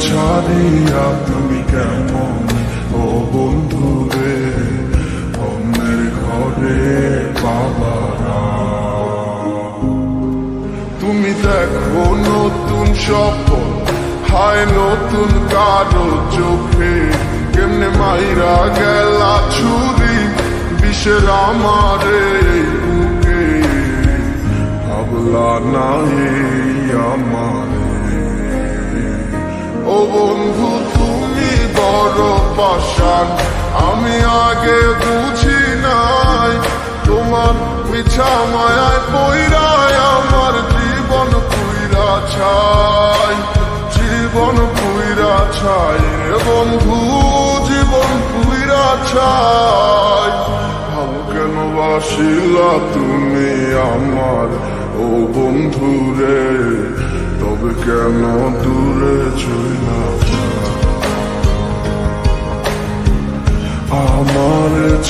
ছাড়িয়া তুমি কেমন? ও বন্ধু রে অন্যের ঘরে তুমি দেখো নতুন হায় নতুন কারও চোখে। কেমনে মাইরা গেলা ছুরি, বিষের আমারে বুকে। ভাবলা নাই আমারে বন্ধু, তুমি বড় পাশান আমি আগে বুঝি নাই, তোমার মিছা মায়ায় পইরায় আমার জীবন পুইরা ছাই। জীবন পুইরা ছাই রে বন্ধু, জীবন পুইরা ছাই। কেন বাসিলা তুমি আমার? ও বন্ধু রে, তবে কেন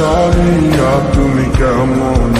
ছাড়িয়া তুমি কেমন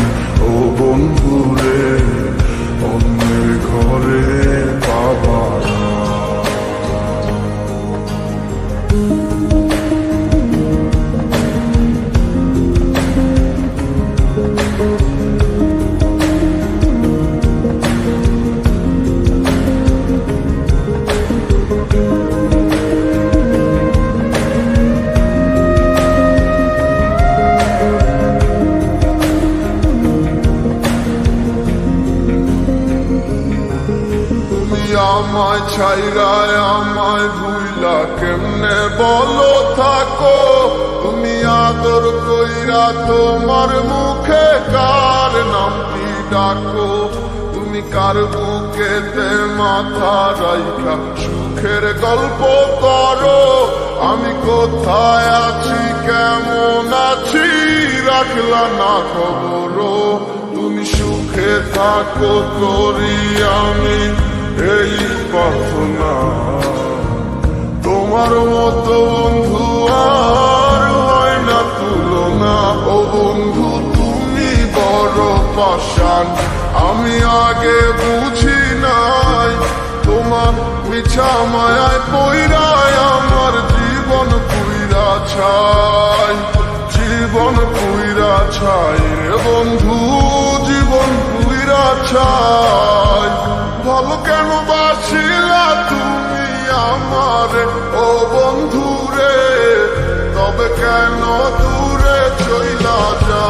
আমায় ছাইরায় আমায় ভুইলা কেমনে? বলো, থাকো। তুমি আদর কইরা তোমার মুখে কার নামটি ডাকো? তুমি কার বুকেতে মাথা রাইখা? সুখের গল্প করো। আমি কোথায় আছি, কেমন আছি, রাখলা না খবরও? তুমি সুখে থাকো, করি আমি এই প্রার্থনা তোমার মতো বন্ধু আর হয় না তুলনা। ও বন্ধু, তুমি বড় পাশান আমি আগে বুঝি নাই, তোমার মিছা মায়ায় পইরায় আমার জীবন পুইরা ছাই। জীবন পুইরা ছাই রে বন্ধু, জীবন পুইরা ছাই। পাগল কেন বাসিলা তুমি আমার? ও বন্ধু রে তবে কেন দূরে চইলা যা